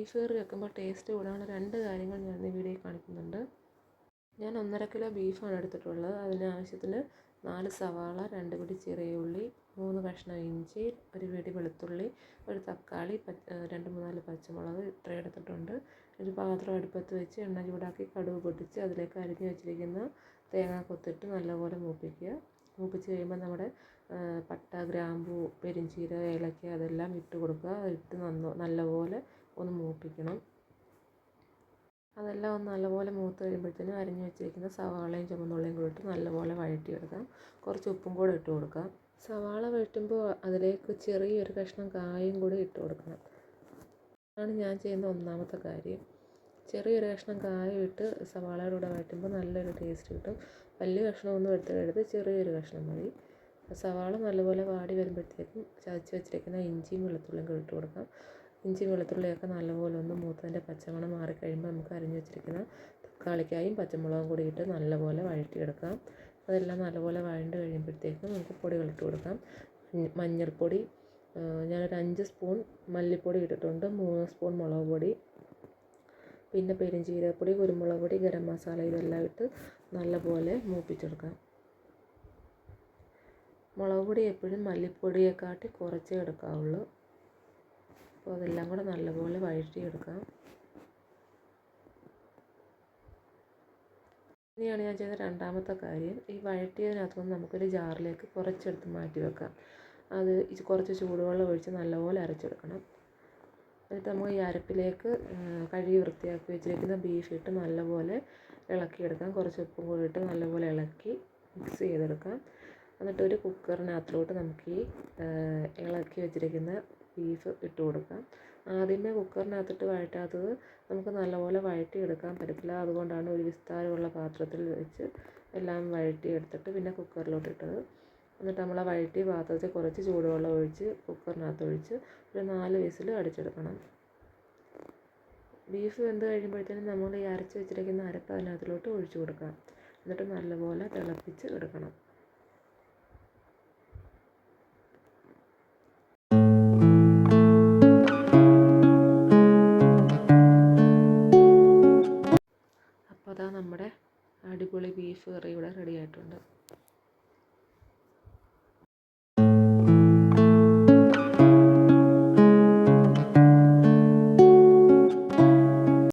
Beef കറി വെക്കുമ്പോൾ taste കൂടാനുള്ള രണ്ട് കാര്യങ്ങൾ ഞാൻ ഈ വീഡിയോയിൽ കാണിക്കുന്നുണ്ട്. ഞാൻ ഒന്നര കിലോ ബീഫാണ് എടുത്തിട്ടുള്ളത്. അതിന് ആവശ്യത്തിന് നാല് സവാള രണ്ട് പിടി ചെറിയ ഉള്ളി മൂന്ന് കഷ്ണം ഇഞ്ചി ഒരു പിടി വെളുത്തുള്ളി ഒരു തക്കാളി രണ്ട് മൂന്നാൽ പച്ചമുളക് ഇത്രയും എടുത്തിട്ടുണ്ട്. ഒരു പാത്രം അടുപ്പത്ത് വെച്ച് എണ്ണ ചൂടാക്കി കടുക് പൊട്ടിച്ച് അതിലേക്ക് അരിഞ്ഞ് വെച്ചിരിക്കുന്ന തേങ്ങ കൊത്തിട്ട് നല്ലപോലെ മൂപ്പിക്കുക. മൂപ്പിച്ച് കഴിയുമ്പോൾ നമ്മുടെ പട്ട ഗ്രാമ്പൂ പെരിഞ്ചീര ഏലക്ക അതെല്ലാം ഇട്ട് കൊടുക്കുക. ഇട്ട് നന്ന നല്ലപോലെ ഒന്ന് മൂപ്പിക്കണം. അതെല്ലാം ഒന്ന് നല്ലപോലെ മൂത്ത് കഴിയുമ്പോഴത്തേനും അരിഞ്ഞ് വെച്ചിരിക്കുന്ന സവാളയും ചുവന്നുള്ളിയും കൂടി ഇട്ട് നല്ലപോലെ വഴറ്റിയെടുക്കാം കുറച്ച് ഉപ്പും കൂടെ ഇട്ട് കൊടുക്കാം. സവാള വഴറ്റുമ്പോൾ അതിലേക്ക് ചെറിയൊരു കഷ്ണം കായും കൂടി ഇട്ട് കൊടുക്കണം. അതാണ് ഞാൻ ചെയ്യുന്ന ഒന്നാമത്തെ കാര്യം. ചെറിയൊരു കഷ്ണം കായം ഇട്ട് സവാളയുടെ കൂടെ വഴറ്റുമ്പോൾ നല്ലൊരു ടേസ്റ്റ് കിട്ടും. വലിയ കഷ്ണമൊന്നും എടുത്തിടരുത് ചെറിയൊരു കഷ്ണം മതി. സവാള നല്ലപോലെ വാടി വരുമ്പോഴത്തേക്കും ചതച്ച് വെച്ചിരിക്കുന്ന ഇഞ്ചിയും വെളുത്തുള്ളിയും കൂടി ഇട്ട് കൊടുക്കാം. ഇഞ്ചി വെളുത്തുള്ളിയൊക്കെ നല്ലപോലെ ഒന്ന് മൂത്തതിന്റെ പച്ചമണം മാറിക്കഴിയുമ്പോൾ നമുക്ക് അരിഞ്ഞു വെച്ചിരിക്കുന്ന തക്കാളിക്കായും പച്ചമുളകും കൂടി ഇട്ട് നല്ലപോലെ വഴറ്റിയെടുക്കാം. അതെല്ലാം നല്ലപോലെ വഴണ്ട് കഴിയുമ്പോഴത്തേക്കും നമുക്ക് പൊടികൾ ഇട്ട് കൊടുക്കാം മഞ്ഞൾപ്പൊടി ഞാനൊരു അഞ്ച് സ്പൂൺ മല്ലിപ്പൊടി ഇട്ടിട്ടുണ്ട് മൂന്ന് സ്പൂൺ മുളക് പൊടി പിന്നെ പെരുംജീരകപ്പൊടി കുരുമുളക് പൊടി ഗരം മസാല ഇതെല്ലാം ഇട്ട് നല്ലപോലെ മൂപ്പിച്ചെടുക്കാം. മുളക് പൊടി എപ്പോഴും മല്ലിപ്പൊടിയെക്കാട്ടി കുറച്ചേ എടുക്കാവുള്ളൂ. അപ്പോൾ അതെല്ലാം കൂടെ നല്ലപോലെ വഴറ്റിയെടുക്കാം. ഇനിയാണ് ഞാൻ ചെയ്ത രണ്ടാമത്തെ കാര്യം. ഈ വഴറ്റിയതിനകത്തുനിന്ന് നമുക്കൊരു ജാറിലേക്ക് കുറച്ചെടുത്ത് മാറ്റി വെക്കാം. അത് കുറച്ച് ചൂടുവെള്ളം ഒഴിച്ച് നല്ലപോലെ അരച്ചെടുക്കണം. എന്നിട്ട് നമുക്ക് ഈ അരപ്പിലേക്ക് കഴുകി വൃത്തിയാക്കി വെച്ചിരിക്കുന്ന ബീഫ് ഇട്ട് നല്ലപോലെ ഇളക്കിയെടുക്കാം. കുറച്ച് ഉപ്പും കൂടി ഇട്ട് നല്ലപോലെ ഇളക്കി മിക്സ് ചെയ്തെടുക്കാം. എന്നിട്ട് ഒരു കുക്കറിനകത്തിലോട്ട് നമുക്ക് ഈ ഇളക്കി വെച്ചിരിക്കുന്ന ബീഫ് ഇട്ട് കൊടുക്കാം. ആദ്യമേ കുക്കറിനകത്തിട്ട് വഴറ്റാത്തത് നമുക്ക് നല്ലപോലെ വഴറ്റിയെടുക്കാൻ പറ്റത്തില്ല. അതുകൊണ്ടാണ് ഒരു വിസ്താരമുള്ള പാത്രത്തിൽ വെച്ച് എല്ലാം വഴറ്റിയെടുത്തിട്ട് പിന്നെ കുക്കറിലോട്ടിട്ടത് എന്നിട്ട് നമ്മൾ ആ വഴറ്റിയ പാത്രത്തിൽ കുറച്ച് ചൂടുവെള്ളം ഒഴിച്ച് കുക്കറിനകത്ത് ഒഴിച്ച് ഒരു നാല് വിസിൽ അടിച്ചെടുക്കണം. ബീഫ് വെന്ത് കഴിയുമ്പോഴത്തേനും നമ്മൾ ഈ അരച്ച് വെച്ചിരിക്കുന്ന അരപ്പ് അതിനകത്തിലോട്ട് ഒഴിച്ചു കൊടുക്കാം. എന്നിട്ട് നല്ലപോലെ തിളപ്പിച്ച് എടുക്കണം. ബീഫ് കറി ഇവിടെ റെഡി ആയിട്ടുണ്ട്.